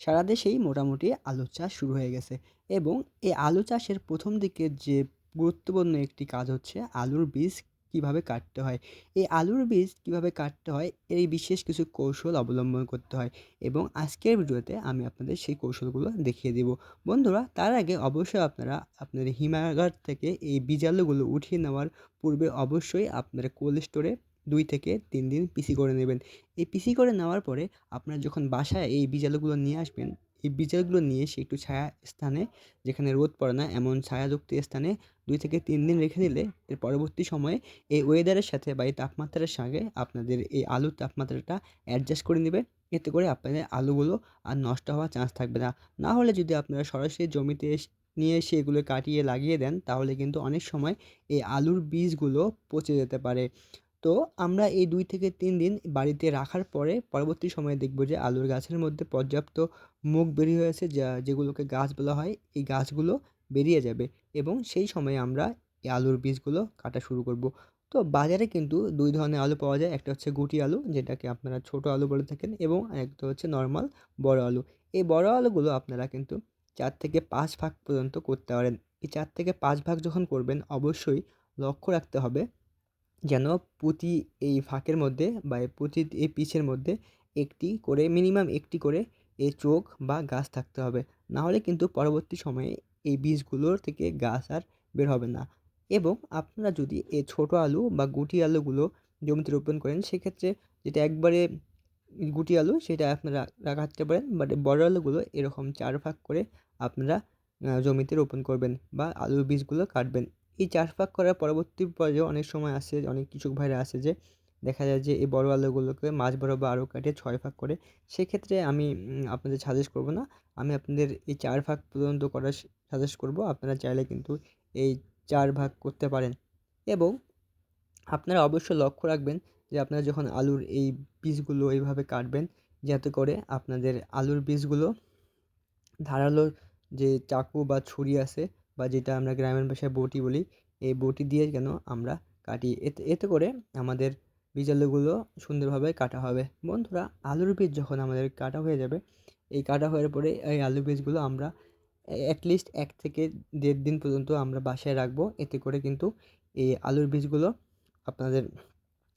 সারা দেশেই মোটামুটি আলু চাষ শুরু হয়ে গেছে এবং এই আলু চাষের প্রথম দিকের যে গুরুত্বপূর্ণ একটি কাজ হচ্ছে আলুর বীজ কীভাবে কাটতে হয়। এই আলুর বীজ কীভাবে কাটতে হয় এই বিশেষ কিছু কৌশল অবলম্বন করতে হয় এবং আজকের ভিডিওতে আমি আপনাদের সেই কৌশলগুলো দেখিয়ে দেব। বন্ধুরা, তার আগে অবশ্যই আপনারা আপনাদের হিমাগার থেকে এই বীজ আলুগুলো উঠিয়ে নেওয়ার পূর্বে অবশ্যই আপনারা কোল্ড স্টোরে দুই থেকে তিন দিন পিসি করে নেবেন। এই পিসি করে নেওয়ার পরে আপনারা যখন বাসায় এই বীজ আলুগুলো নিয়ে আসবেন, এই বীজ আলুগুলো নিয়ে এসে একটু ছায়া স্থানে যেখানে রোদ পড়ে না, এমন ছায়াযুক্ত স্থানে দুই থেকে তিন দিন রেখে দিলে এর পরবর্তী সময়ে এই ওয়েদারের সাথে বা এই তাপমাত্রার সঙ্গে আপনাদের এই আলুর তাপমাত্রাটা অ্যাডজাস্ট করে নেবে এতে করে আপনাদের আলুগুলো আর নষ্ট হওয়ার চান্স থাকবে না। না হলে যদি আপনারা সরাসরি জমিতে নিয়ে এসে এগুলো কাটিয়ে লাগিয়ে দেন, তাহলে কিন্তু অনেক সময় এই আলুর বীজগুলো পচে যেতে পারে। তো আমরা এই দুই থেকে তিন দিন বাড়িতে রাখার পরে পরবর্তী সময়ে দেখব যে আলুর গাছের মধ্যে পর্যাপ্ত মুখ বেরিয়ে হয়েছে যা, যেগুলোকে গাছ বলা হয়, এই গাছগুলো বেরিয়ে যাবে এবং সেই সময়ে আমরা এই আলুর বীজগুলো কাটা শুরু করব। তো বাজারে কিন্তু দুই ধরনের আলু পাওয়া যায়, একটা হচ্ছে গুটি আলু, যেটাকে আপনারা ছোট আলু বলে থাকেন, এবং একটা হচ্ছে নর্মাল বড় আলু। এই বড় আলুগুলো আপনারা কিন্তু চার থেকে পাঁচ ভাগ পর্যন্ত করতে পারেন। এই চার থেকে পাঁচ ভাগ যখন করবেন, অবশ্যই লক্ষ্য রাখতে হবে যেন প্রতি এই ফাঁকের মধ্যে বা প্রতি এই পিচের মধ্যে একটি করে মিনিমাম একটি করে এই চোখ বা গাছ থাকতে হবে। নাহলে কিন্তু পরবর্তী সময়ে এই বীজগুলোর থেকে গাছ আর বের হবে না। এবং আপনারা যদি এই ছোটো আলু বা গুটি আলুগুলো জমিতে রোপণ করেন, সেক্ষেত্রে যেটা একবারে গুটি আলু, সেটা আপনারা রাখতে পারেন বাট বড় আলুগুলো এরকম চার ভাগ করে আপনারা জমিতে রোপণ করবেন বা আলুর বীজগুলো কাটবেন। এই চাষ ভাগ করার পরবর্তী পর্যায়ে অনেক সময় আসে, অনেক কৃষক ভাইরা আসে যে, দেখা যায় যে, এই বড় আলুগুলোকে মাছ বড় বা আরও কাটে ছয় ভাগ করে, সেক্ষেত্রে আমি আপনাদের সাজেস্ট করব না, আমি আপনাদের এই চার ভাগ পর্যন্ত করার সাজেস্ট করব, আপনারা চাইলে কিন্তু এই চার ভাগ করতে পারেন। এবং আপনারা অবশ্যই লক্ষ্য রাখবেন যে, আপনারা যখন আলুর এই বীজগুলো এইভাবে কাটবেন, যাতে করে আপনাদের আলুর বীজগুলো ধারালো যে চাকু বা ছুরি আছে বা যেটা আমরা গ্রামের ভাষায় বটি বলি, এই বটি দিয়ে যেন আমরা কাটি? এতে এতে করে আমাদের বীজ আলুগুলো সুন্দরভাবে কাটা হবে। বন্ধুরা, আলুর বীজ যখন আমাদের কাটা হয়ে যাবে, এই কাটা হওয়ার পরে এই আলু বীজগুলো আমরা অ্যাটলিস্ট এক থেকে দেড় দিন পর্যন্ত আমরা বাসায় রাখব। এতে করে কিন্তু এই আলুর বীজগুলো আপনাদের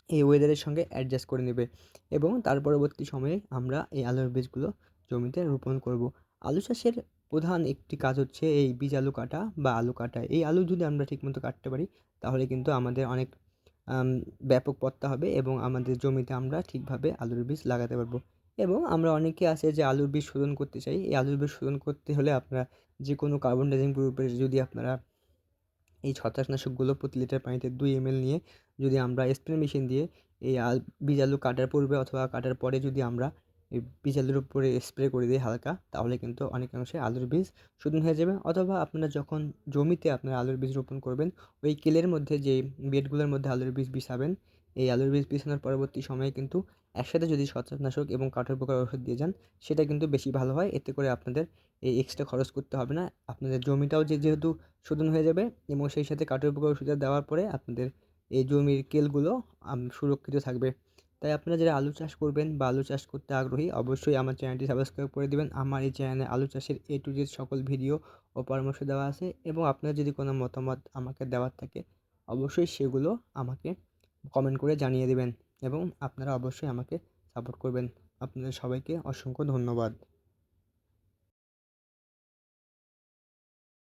এই ওয়েদারের সঙ্গে অ্যাডজাস্ট করে নেবে এবং তার পরবর্তী সময়ে আমরা এই আলুর বীজগুলো জমিতে রোপণ করব। আলু চাষের প্রধান একটি কাজ হচ্ছে এই বীজ আলু কাটা বা আলু কাটা। এই আলু যদি আমরা ঠিকমতো কাটতে পারি, তাহলে কিন্তু আমাদের অনেক ব্যাপক পত্তা হবে এবং আমাদের জমিতে আমরা ঠিকভাবে আলুর বীজ লাগাতে পারব। এবং আমরা অনেকে আছে যে আলুর বীজ শোধন করতে চাই। এই আলুর বীজ শোধন করতে হলে আপনারা যে কোনো কার্বন ডাইজিং গ্রুপের যদি আপনারা এই ছত্রাকনাশকগুলো প্রতি লিটার পানিতে দুই এমএল নিয়ে যদি আমরা স্প্রে মেশিন দিয়ে এই বীজ আলু কাটার পূর্বে অথবা কাটার পরে যদি আমরা বীজ আলুর উপরে স্প্রে করে দিই হালকা, তাহলে কিন্তু অনেকাংশে আলুর বীজ শোধন হয়ে যাবে। অথবা আপনারা যখন জমিতে আপনারা আলুর বীজ রোপণ করবেন, ওই কেলের মধ্যে যে বেডগুলোর মধ্যে আলুর বীজ বিছাবেন, এই আলুর বীজ বিছানোর পরবর্তী সময়ে কিন্তু একসাথে যদি ছত্রাকনাশক এবং কাঠের পোকার ওষুধ দিয়ে যান, সেটা কিন্তু বেশি ভালো হয়। এতে করে আপনাদের এই এক্সট্রা খরচ করতে হবে না। আপনাদের জমিটাও যে যেহেতু শোধন হয়ে যাবে এবং সেই সাথে কাঠের পোকার ওষুধটা দেওয়ার পরে আপনাদের এই জমির কেলগুলো সুরক্ষিত থাকবে। তাই আপনারা যারা আলু চাষ করবেন বা আলু চাষ করতে আগ্রহী, অবশ্যই আমার চ্যানেলটি সাবস্ক্রাইব করে দেবেন। আমার এই চ্যানেলে আলু চাষের এ টু জেড সকল ভিডিও ও পরামর্শ দেওয়া আছে এবং আপনার যদি কোনো মতামত আমাকে দেওয়ার থাকে, অবশ্যই সেগুলো আমাকে কমেন্ট করে জানিয়ে দেবেন এবং আপনারা অবশ্যই আমাকে সাপোর্ট করবেন। আপনাদের সবাইকে অসংখ্য ধন্যবাদ।